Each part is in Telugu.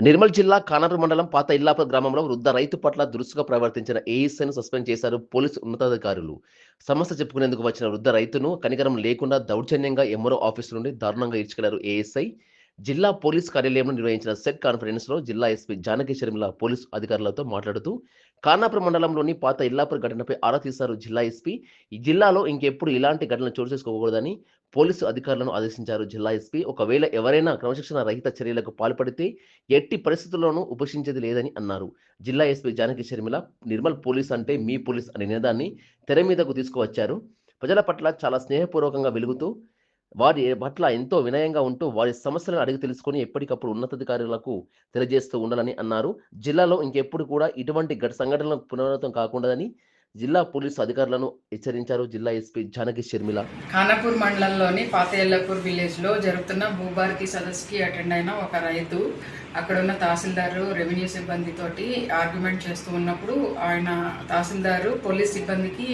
నిర్మల్ జిల్లా కానూరు మండలం పాత ఇల్లాపూర్ గ్రామంలో వృద్ధ రైతు పట్ల దురుసుగా ప్రవర్తించిన ఏఎస్ఐను సస్పెండ్ చేశారు పోలీసు ఉన్నతాధికారులు. సమస్య చెప్పుకునేందుకు వచ్చిన వృద్ధ రైతును కనికరం లేకుండా దౌర్జన్యంగా ఎంఆర్ఓ ఆఫీసు నుండి దారుణంగా ఈడ్చుకెళ్ళారు ఏఎస్ఐ. జిల్లా పోలీస్ కార్యాలయంలో నిర్వహించిన సెట్ కాన్ఫరెన్స్లో జిల్లా ఎస్పీ జానకి షర్మిల పోలీసు అధికారులతో మాట్లాడుతూ ఖానాపూర్ మండలంలోని పాత ఇల్లాపూర్ ఘటనపై ఆరా తీశారు జిల్లా ఎస్పీ. ఈ జిల్లాలో ఇంకెప్పుడు ఇలాంటి ఘటనలు చోటు చేసుకోకూడదని పోలీసు అధికారులను ఆదేశించారు జిల్లా ఎస్పీ. ఒకవేళ ఎవరైనా క్రమశిక్షణ రహిత చర్యలకు పాల్పడితే ఎట్టి పరిస్థితుల్లోనూ ఉపేక్షించేది లేదని అన్నారు. జిల్లా ఎస్పీ జానకి షర్మిల నిర్మల్ పోలీస్ అంటే మీ పోలీస్ అనే నినాదాన్ని తెర మీదకు తీసుకువచ్చారు. ప్రజల పట్ల చాలా స్నేహపూర్వకంగా వెలుగుతూ వారి పట్ల ఎంతో వినయంగా ఉంటూ వారి సమస్యలను అడిగి తెలుసుకొని ఎప్పటికప్పుడు ఉన్నతాధికారులకు తెలియజేస్తూ ఉండాలని అన్నారు. జిల్లాలో ఇంకెప్పుడు కూడా ఇటువంటి ఘట సంఘటనలు పునరావృతం కాకూడదని జిల్లా పోలీసు అధికారులను హెచ్చరించారు జిల్లా ఎస్పీ జానకి షర్మిల. ఖానాపూర్ మండలంలోని పాతయల్లపూర్ విలేజ్ విలేజ్లో జరుగుతున్న భూభారతి సదస్సుకి అటెండ్ అయిన ఒక రైతు అక్కడ ఉన్న తహసీల్దారు రెవెన్యూ సిబ్బందితోటి ఆర్గ్యుమెంట్ చేస్తూ ఉన్నప్పుడు ఆయన తహసీల్దారు పోలీస్ సిబ్బందికి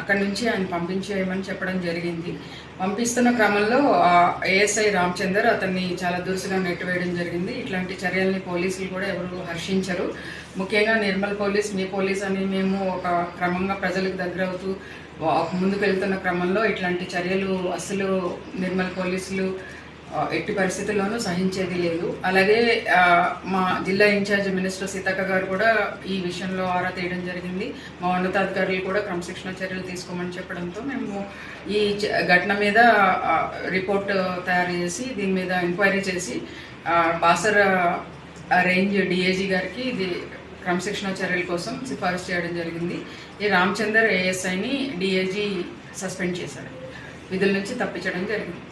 అక్కడి నుంచి ఆయన పంపించేయమని చెప్పడం జరిగింది. పంపిస్తున్న క్రమంలో ఏఎస్ఐ రామచందర్ అతన్ని చాలా దురుసుగా నెట్టివేయడం జరిగింది. ఇట్లాంటి చర్యల్ని పోలీసులు కూడా ఎవరు హర్షించరు. ముఖ్యంగా నిర్మల్ పోలీస్ మీ పోలీస్ అని మేము ఒక క్రమంగా ప్రజలకు దగ్గర అవుతూ ముందుకు వెళ్తున్న క్రమంలో ఇట్లాంటి చర్యలు అసలు నిర్మల్ పోలీసులు ఎట్టి పరిస్థితుల్లోనూ సహించేది లేదు. అలాగే మా జిల్లా ఇన్ఛార్జ్ మినిస్టర్ సీతక్క గారు కూడా ఈ విషయంలో ఆరా తీయడం జరిగింది. మా ఉన్నతాధికారులు కూడా క్రమశిక్షణ చర్యలు తీసుకోమని చెప్పడంతో మేము ఈ ఘటన మీద రిపోర్ట్ తయారు చేసి దీని మీద ఎంక్వైరీ చేసి బాసర్ రేంజ్ డిఏజీ గారికి ఇది క్రమశిక్షణ చర్యల కోసం సిఫారసు చేయడం జరిగింది. ఈ రామచందర్ ఏఎస్ఐని డిఏజీ సస్పెండ్ చేశారు. విధుల నుంచి తప్పించడం జరిగింది.